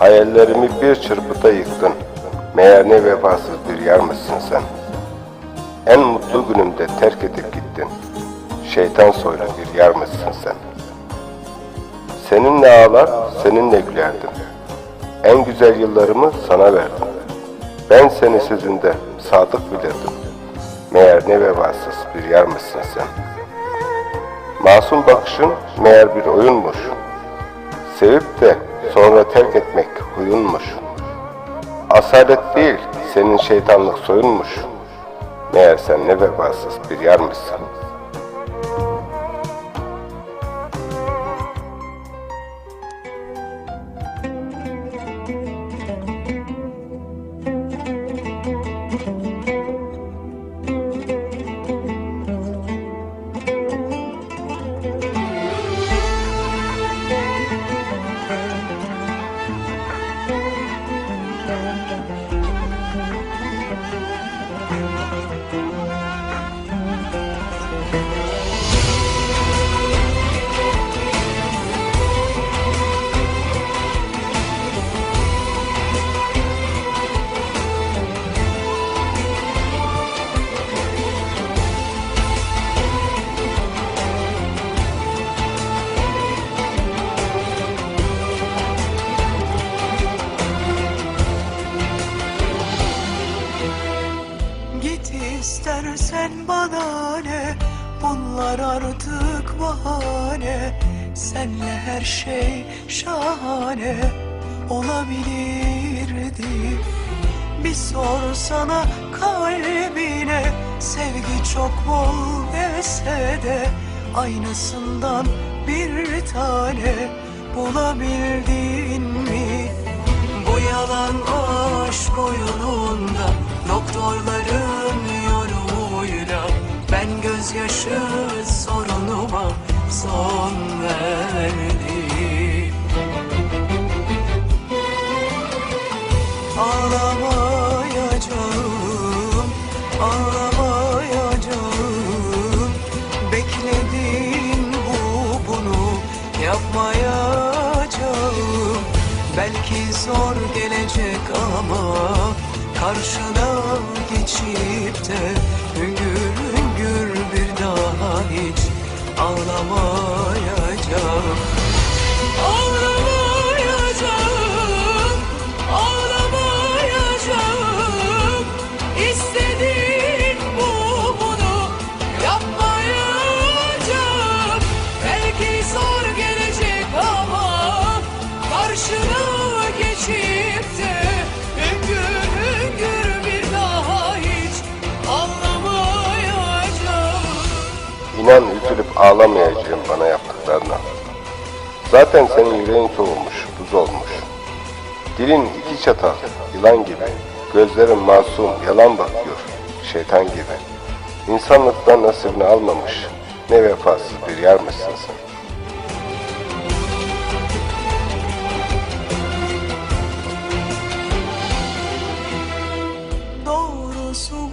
Hayallerimi bir çırpıda yıktın. Meğer ne vefasız bir yarmışsın sen. En mutlu günümde terk edip gittin. Şeytan soylu bir yarmışsın sen. Seninle ağlar, seninle gülerdim. En güzel yıllarımı sana verdim. Ben seni sözünde sadık bilirdim. Meğer ne vefasız bir yarmışsın sen. Masum bakışın meğer bir oyunmuş. Sevip de Asalet değil, senin şeytanlık soyunmuş. Meğer sen ne vefasız bir yarmışsın. İstersen bana ne? Bunlar artık bahane. Senle her şey şahane Olabilirdi. Bir sorsana kalbine Sevgi çok bol dese de Aynasından bir tane Bulabildin mi? Bu yalan aşk oyununda Doktorların gözyaşı sorunuma son verdim Ağlamayacağım, ağlamayacağım. Bekledin bu bunu yapmayacağım. Belki zor gelecek ama Karşına geçip de hüngür bir daha hiç Ağlamayacağım üzülüp ağlamayacağım bana yaptıklarına. Zaten senin yüreğin soğumuş, buz olmuş. Dilin iki çatal, yılan gibi. Gözlerin masum, yalan bakıyor, şeytan gibi. İnsanlıktan nasibini almamış, ne vefasız bir yarmışsın sen. Doğrusu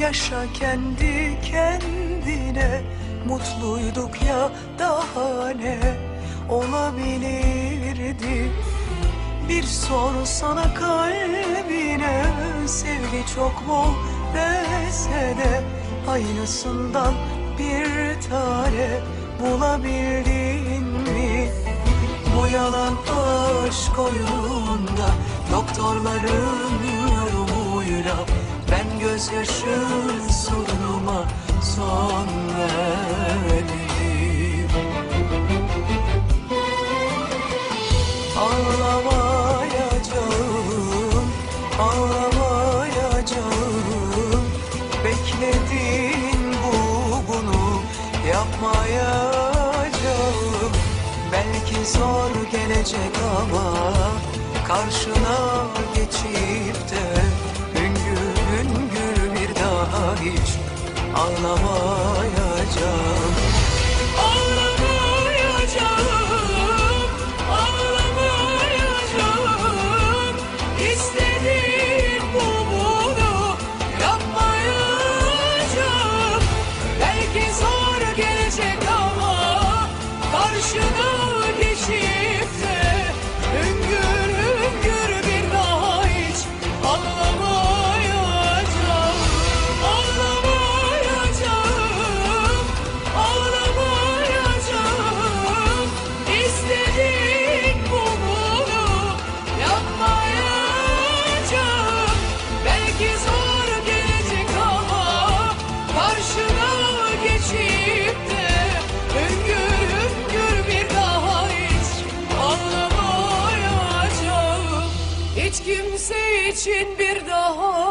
yaşa kendi kendine. Mutluyduk ya daha ne olabilirdi? Bir sorsana kalbine. Sevgi çok bol dese de Aynısından bir tane bulabildin mi? Bu yalan aşk oyununda Doktorların yorumuyla Ben gözyaşı sorunuma son verdim. Ağlamayacağım, ağlamayacağım. Bekledin bu bunu yapmayacağım. Belki zor gelecek ama Karşına geçip de hiç Ağlamayacağım için bir daha